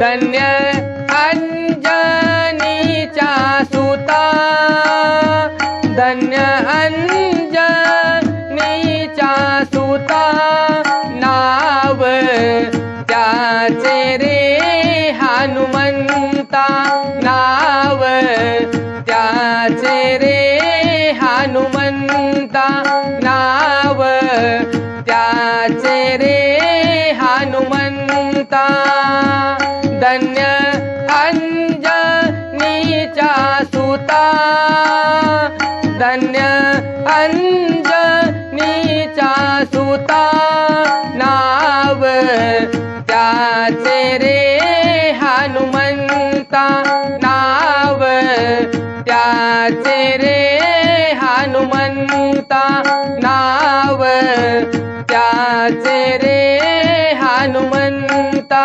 धन्य अञ्जनी चासुता। धन्य अञ्जनी चासुता। नाव त्याचे रे हनुमन्ता धन्य अंजनीचा सुता. धन्य अंजनीचा सुता. नाव त्याचे रे हनुमंता. नाव त्याचे रे हनुमंता. नाव त्याचे रे हनुमंता.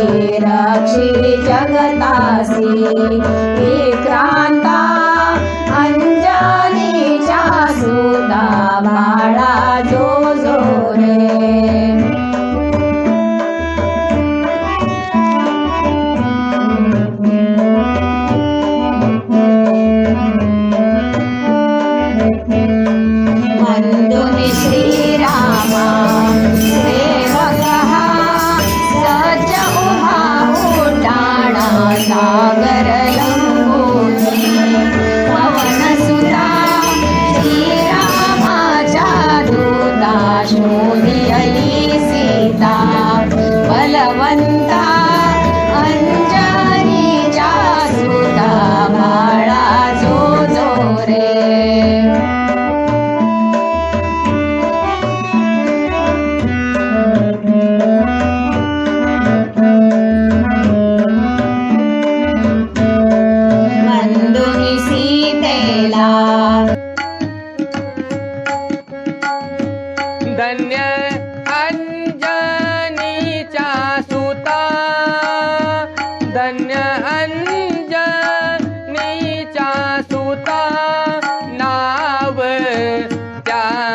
जगदासे जगतासि क्र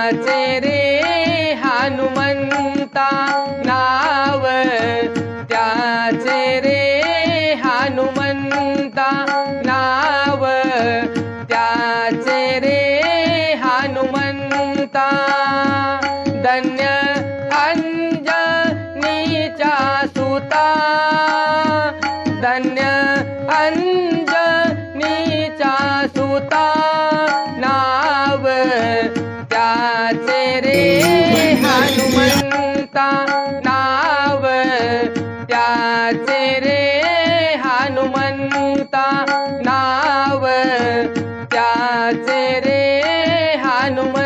नाचे रे हनुमन्ता ना हनुमन्ता रे हनुमन्ता। धन्य अञ्ज नीचा सुता धन्य अंज नीचासुता नाव नावाचे रे हनुमंता नाव. त्याचे रे हनुमंता नाव. त्याचे रे हनुमंता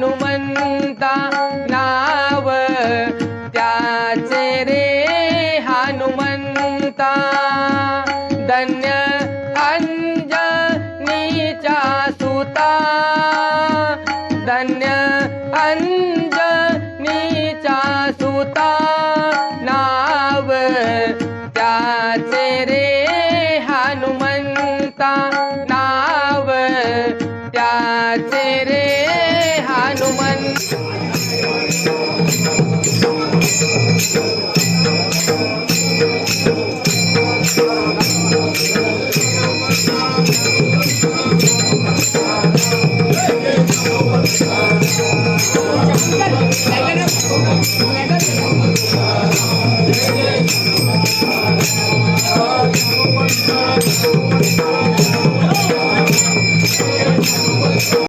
हनुमन्ता त्याचे रे हनुमन्ता। धन्य अञ्जनीीचता धन्य अञ्जनीचासुता नाव त्याचे चेरे हनुमन्ता त्याचे रे हनुमंत